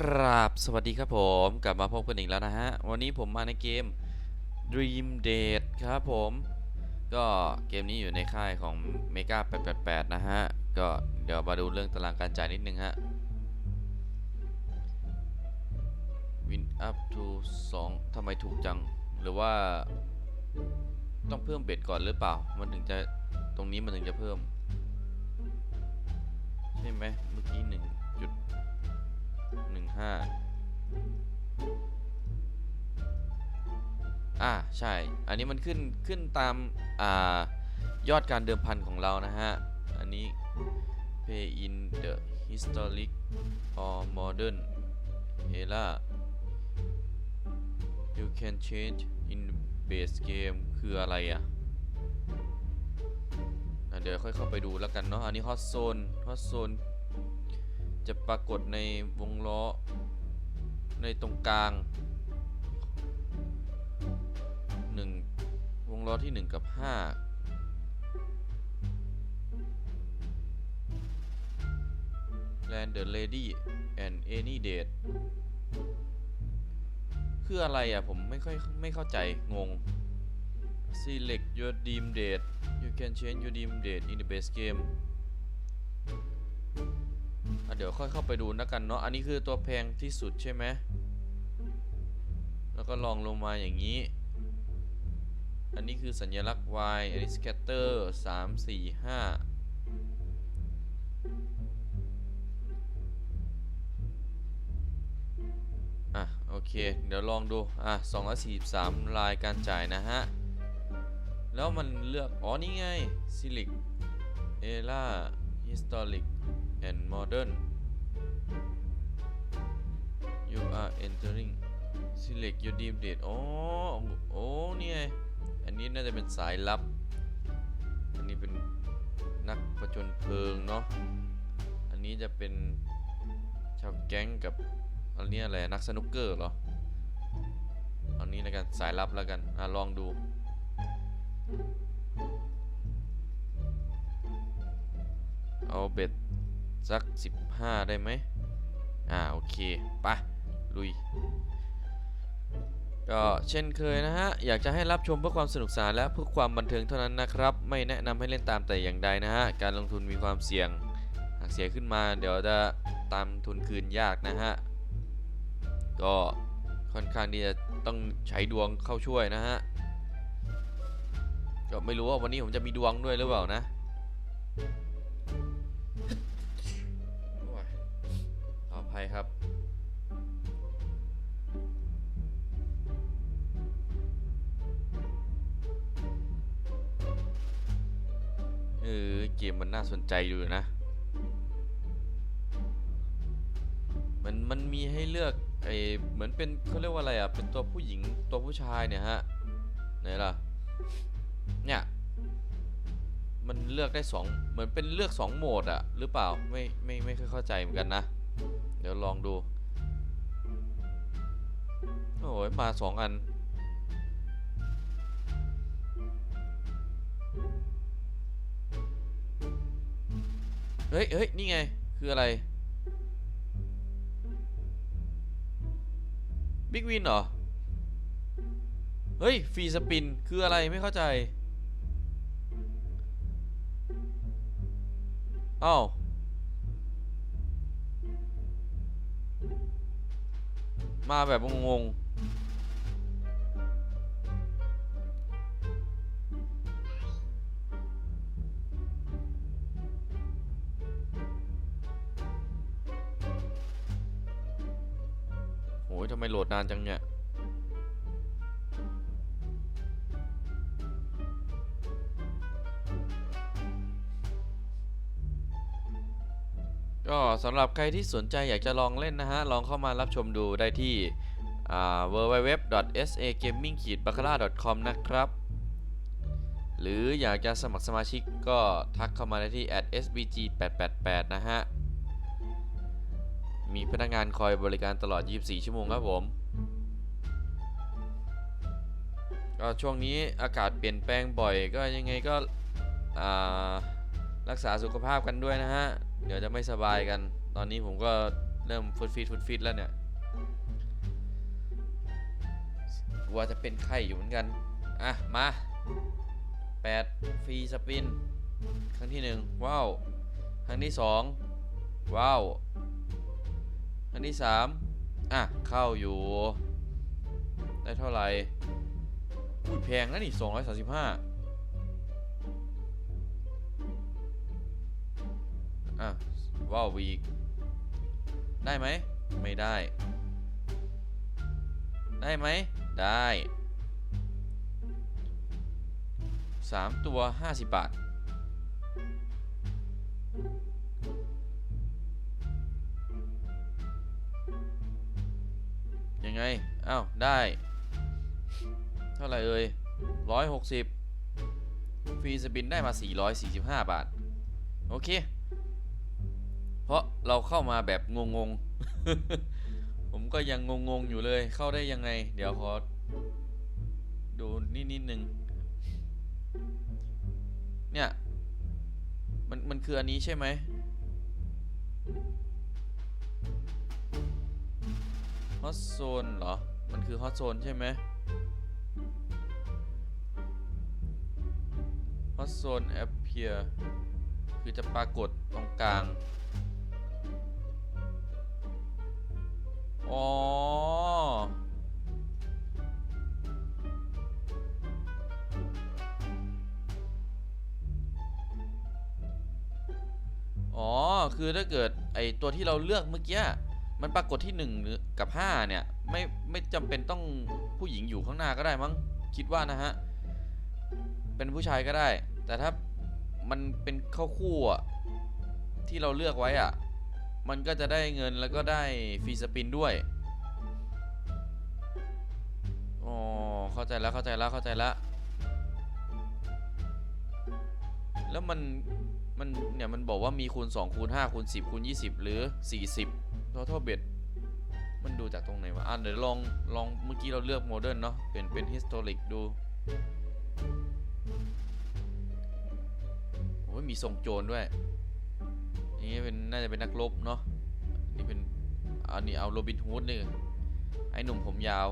ครับสวัสดีครับผมกลับมาพบกันอีกแล้วนะฮะ วันนี้ผมมาในเกม Dream Date ครับผม ก็เกมนี้อยู่ในค่ายของ Mega 888 นะฮะ ก็เดี๋ยวมาดูเรื่องตารางการจ่ายนิดนึงฮะ Win up to 2ทำไมถูกจัง หรือว่า ต้องเพิ่มเบ็ดก่อนหรือเปล่า มันถึงจะตรงนี้มันถึงจะเพิ่ม ใช่ไหมเมื่อกี้หนึ่งจุด หนึ่งห้าอ่าใช่ อันนี้มันขึ้นขึ้นตาม อ่า ยอดการเดิมพันของเรานะฮะ อันนี้ pay in the historic or modern era you can change in base game คืออะไรอะอะ เดี๋ยวค่อยเข้าไปดูแล้วกันเนาะ อันนี้ hot zone hot zone จะปรากฏในวงล้อ ในตรงกลางหนึ่งวงล้อที่หนึ่งกับห้าแลนเดอร์เลดี้แอนด์เอนี่เดทคืออะไรอะ ผมไม่ค่อยไม่เข้าใจ งง select your dream date you can change your dream date in the base game เดี๋ยวค่อยเข้าไปดูนะกันเนาะ อันนี้คือตัวแพงที่สุดใช่ไหม แล้วก็ลองลงมาอย่างนี้ อันนี้คือสัญลักษณ์ Y อันนี้ scatter 3 4 5อะ โอเค เดี๋ยวลองดู อะ243ลายการจ่ายนะฮะ แล้วมันเลือก อ๋อ นี่ไง Silic Era Historic and modern you are entering select your deep date โอ้โอ้นี่ไงอันนี้น่าจะเป็นสายลับ อันนี้เป็นนักประจนเพลิงเนาะ อันนี้จะเป็นชาวแก๊งกับอันนี้อะไรนักสนุกเกอร์เหรอ อันนี้แล้วกันสายลับแล้วกันอะลองดูเอาเบ็ด สัก 15 ได้ไหมอ่าโอเคไปลุย ก็เช่นเคยนะฮะ อยากจะให้รับชมเพื่อความสนุกสนานและเพื่อความบันเทิงเท่านั้นนะครับ ไม่แนะนำให้เล่นตามแต่อย่างใดนะฮะ การลงทุนมีความเสี่ยง หากเสียขึ้นมาเดี๋ยวจะตามทุนคืนยากนะฮะ ก็ค่อนข้างที่จะต้องใช้ดวงเข้าช่วยนะฮะ ก็ไม่รู้ว่าวันนี้ผมจะมีดวงด้วยหรือเปล่านะ ภัยครับเออเกมมันน่าสนใจอยู่นะ มันมันมีให้เลือกไอเหมือนเป็นเขาเรียกว่าอะไรอะ เป็นตัวผู้หญิงตัวผู้ชายเนี่ยฮะ ไหนล่ะ เนี่ย มันเลือกได้สองเหมือนเป็นเลือกสองโหมดอะ หรือเปล่า ไม่ไม่ไม่ค่อยเข้าใจเหมือนกันนะ ดี๋ยวลองดู โอ้ยมาสองอัน เฮ้ยเฮ้ยนี่ไง คืออะไร บิ๊กวินเหรอ เฮ้ย ฟรีสปิน คืออะไรไม่เข้าใจ อ้าว มาแบบงงๆ ก็สำหรับใครที่สนใจอยากจะลองเล่นนะฮะ ลองเข้ามารับชมดูได้ที่ w w w s a g a m i n g b a c a r a c o m นะครับ หรืออยากจะสมัครสมาชิกก็ทักเข้ามาได้ที่ @sbg888 นะฮะ มีพนักงานคอยบริการตลอด 24 ชั่วโมงครับผม ก็ช่วงนี้อากาศเปลี่ยนแปลงบ่อยก็ยังไงก็รักษาสุขภาพกันด้วยนะฮะ เดี๋ยวจะไม่สบายกัน ตอนนี้ผมก็เริ่มฟุดฟิตฟุดฟิตแล้วเนี่ยกลัวจะเป็นไข้อยู่เหมือนกัน อะ มาแปดฟรีสปิน ครั้งที่หนึ่งว้าว ครั้งที่สองว้าว ครั้งที่สามอะ เข้าอยู่ ได้เท่าไหร่อุ้ยแพงนะนี่ส อะว้าววีได้ไหม ไม่ได้ ได้ไหม ได้สามตัวห้าสิบบาท ยังไง อ้าว ได้ เท่าไหร่เอ่ยร้อยหกสิบฟรีสปินได้มา 445 บาท โอเค เพราะเราเข้ามาแบบงงๆ ผมก็ยังงงๆอยู่เลยเข้าได้ยังไง เดี๋ยวขอดูนิดนิดนึงเนี่ยมันมันคืออันนี้ใช่ไหมฮอตโซนเหรอ มันคือฮอตโซนใช่ไหมฮอตโซน appear คือจะปรากฏตรงกลาง อ๋อ อ๋อ คือถ้าเกิดไอตัวที่เราเลือกเมื่อกี้ มันปรากฏที่ 1 หรือกับ 5 เนี่ย ไม่ไม่จำเป็นต้องผู้หญิงอยู่ข้างหน้าก็ได้มั้ง คิดว่านะฮะ เป็นผู้ชายก็ได้ แต่ถ้ามันเป็นเข้าคู่อะที่เราเลือกไว้อะ มันก็จะได้เงินแล้วก็ได้ฟรีสปินด้วยอ๋อเข้าใจแล้วเข้าใจแล้วเข้าใจแล้วแล้วมันมันเนี่ยมันบอกว่ามีคูณ2คูณ5คูณ10คูณ20 หรือ 40 total bet มันดูจากตรงไหนวะอะเดี๋ยวลองลองเมื่อกี้เราเลือกโมเดิร์นเนาะเป็นเป็น historic ดูโอ้ยมีทรงโจรด้วย นี้เป็นน่าจะเป็นนักรบเนาะนี่เป็นอันนี้เอาโรบินฮูดนี่ไอ้หนุ่มผมยาว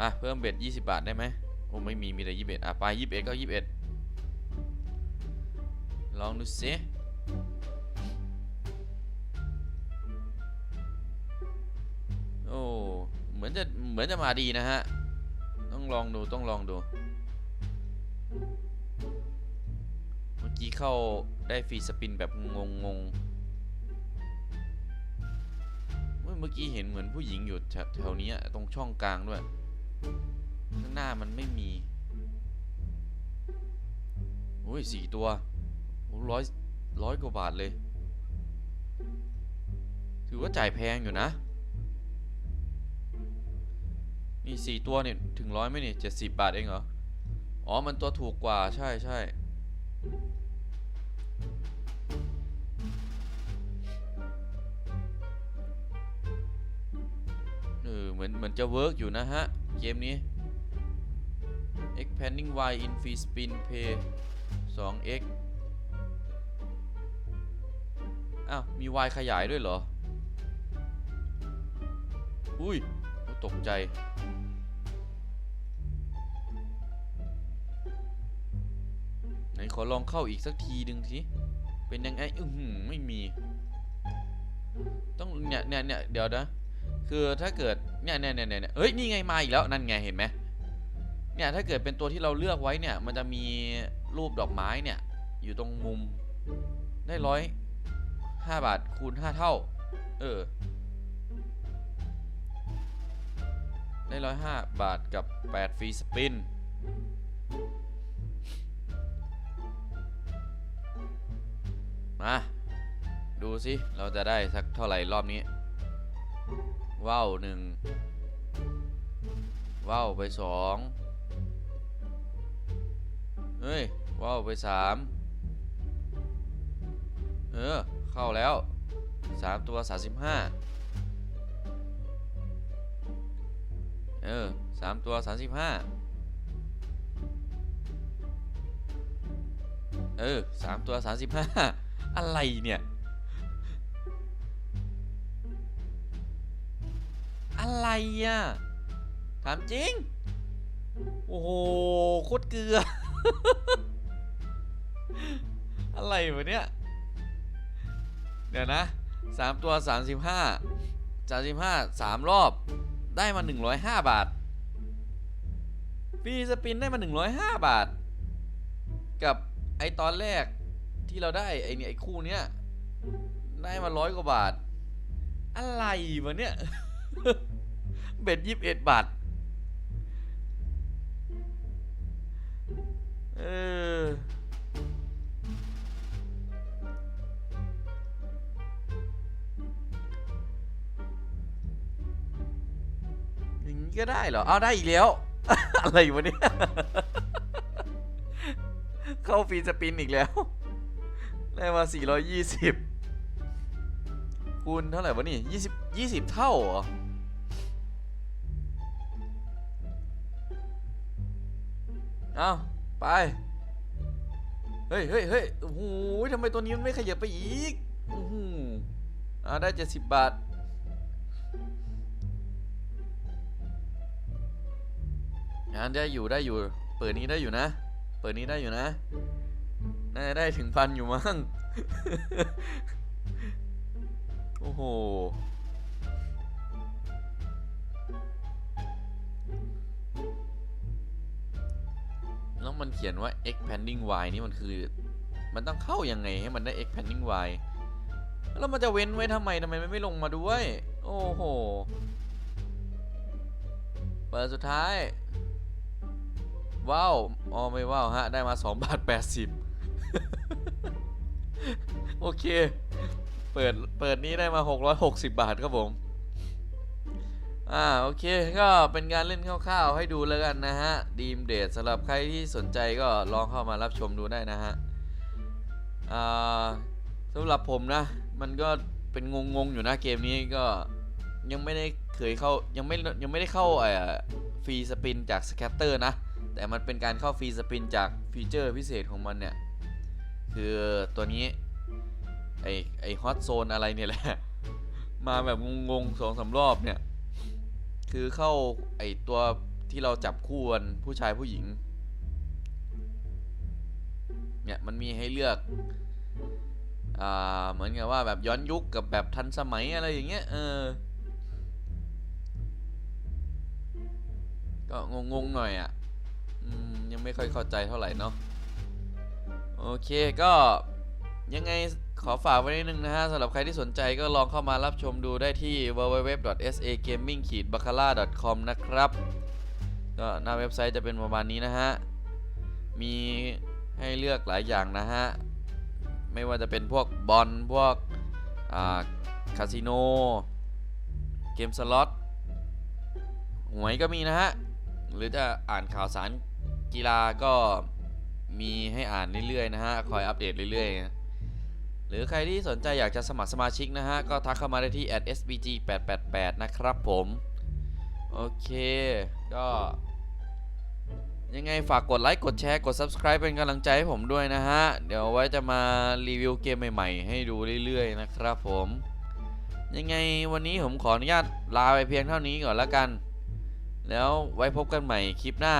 อะเพิ่มเบ็ด20 บาทได้ไหมโอ้ไม่มีมีแต่21อะไป21ก็21 ลองดูสิโอ้เหมือนจะเหมือนจะมาดีนะฮะ ต้องลองดูต้องลองดู กี้เข้าได้ฟรีสปินแบบงงงๆเมื่อเมื่อกี้เห็นเหมือนผู้หญิงอยู่แถวนี้ตรงช่องกลางด้วย ข้างหน้ามันไม่มีโอ้ยสี่ตัวร้อยร้อยกว่าบาทเลย ถือว่าจ่ายแพงอยู่นะ นี่สี่ตัวเนี่ย ถึงร้อยไหมนี่เจ็ดสิบบาทเองเหรอ อ๋อ มันตัวถูกกว่าใช่ใช่ ออเหมือนเหมือนจะเวิร์กอยู่นะฮะ เกมนี้ expanding y in free spin pay 2x อ้าว มี y ขยายด้วยเหรอ อุ้ย ตกใจ ไหน ขอลองเข้าอีกสักทีหนึ่งสิ เป็นยังไง อือหือ ไม่มี ต้องเนี่ยเนี่ยเนี่ยเดี๋ยวนะ คือถ้าเกิดเนี่ยเนี่ยเนี่ยเนี่ยเฮ้ยนี่ไงมาอีกแล้วนั่นไงเห็นไหมเนี่ยถ้าเกิดเป็นตัวที่เราเลือกไว้เนี่ย มันจะมีรูปดอกไม้เนี่ย อยู่ตรงมุมได้ร้อยห้าบาทคูณห้าเท่า เออ ได้ร้อยห้าบาทกับแปดฟรีสปินมาดูสิ เราจะได้สักเท่าไหร่รอบนี้ ว้าวหนึ่งว้าวไปสองเฮ้ยว้าวไปสามเออ เข้าแล้วสามตัวสามสิบห้าเออสามตัวสามสิบห้าเออสามตัวสามสิบห้าอะไรเนี่ย อะไรอะ ถามจริง โอ้โหโคตรเกลือ อะไรวะเนี่ย เดี๋ยวนะสามตัวสามสิบห้าสามสิบห้าสามรอบได้มาหนึ่งร้อยห้าบาทฟีสปินได้มาหนึ่งร้อยห้าบาท กับไอตอนแรกที่เราได้ไอเนี่ยไอคู่เนี้ยได้มาร้อยกว่าบาท อะไรวะเนี่ย เบ็ดยี่สิบเอ็ดบาท เออ อย่างนี้ก็ได้เหรอ เอาได้อีกแล้ว อะไรวะเนี่ย เข้าฟรีสปินอีกแล้ว ได้มา 420 คูณเท่าไหร่วะนี่ 20 20 เท่าเหรอ เอาไป เฮ้ยเฮ้ยเฮ้ยโอ้โหทำไมตัวนี้มันไม่ขยับไปอีกโอ้โหอ่าได้70บาท งานได้อยู่ได้อยู่ เปิดนี้ได้อยู่นะ เปิดนี้ได้อยู่นะ น่าจะได้ถึงพันอยู่มั้ง โอ้โห มันเขียนว่า expanding y นี่มันคือ มันต้องเข้ายังไงให้มันได้ expanding y แล้วมันจะเว้นไว้ทำไมทำไมมันไม่ลงมาด้วย โอ้โห เปิดสุดท้าย ว้าวอ๋อไม่ว้าวฮะ ได้มา2บาท80 โอเค เปิด เปิดนี้ได้มา 660 บาทครับผม อ่าโอเคก็เป็นการเล่นคร่าวๆให้ดูแล้วกันนะฮะดีมเดทสำหรับใครที่สนใจก็ลองเข้ามารับชมดูได้นะฮะอ่าสำหรับผมนะ มันก็เป็นงงๆอยู่นะเกมนี้ก็ยังไม่ได้เคยเข้ายังไม่ยังไม่ได้เข้าเอ่อฟรีสปินจากสแคตเตอร์นะ แต่มันเป็นการเข้าฟรีสปินจากฟีเจอร์พิเศษของมันเนี่ย คือตัวนี้ ไอไอฮอตโซนอะไรเนี่ยแหละ มาแบบงงๆสองสามรอบเนี่ย คือเข้าไอตัวที่เราจับคู่กันผู้ชายผู้หญิง เนี่ยมันมีให้เลือกอ่าเหมือนกับว่าแบบย้อนยุคกับแบบทันสมัยอะไรอย่างเงี้ยเออก็งงๆหน่อยอะยังไม่ค่อยเข้าใจเท่าไหร่เนาะโอเคก็ยังไง ขอฝากไว้นิดนึงนะฮะสำหรับใครที่สนใจก็ลองเข้ามารับชมดูได้ที่ www.sagaming-bacala.com นะครับ ก็หน้าเว็บไซต์จะเป็นประมาณนี้นะฮะ มีให้เลือกหลายอย่างนะฮะ ไม่ว่าจะเป็นพวกบอลพวกคาสิโน เกมสล็อตหวยก็มีนะฮะ หรือจะอ่านข่าวสารกีฬาก็มีให้อ่านเรื่อยๆนะฮะ คอยอัปเดตเรื่อยๆนะ หรือใครที่สนใจอยากจะสมัครสมาชิกนะฮะ ก็ทักเข้ามาได้ที่ @sbg888 นะครับผม โอเค ก็ ยังไงฝากกดไลค์ กดแชร์ กด subscribe เป็นกำลังใจให้ผมด้วยนะฮะ เดี๋ยวไว้จะมารีวิวเกมใหม่ๆ ให้ดูเรื่อยๆ นะครับผม ยังไงวันนี้ผมขออนุญาตลาไปเพียงเท่านี้ก่อนละกัน แล้วไว้พบกันใหม่คลิปหน้า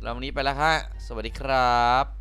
เราวันนี้ไปแล้วฮะ สวัสดีครับ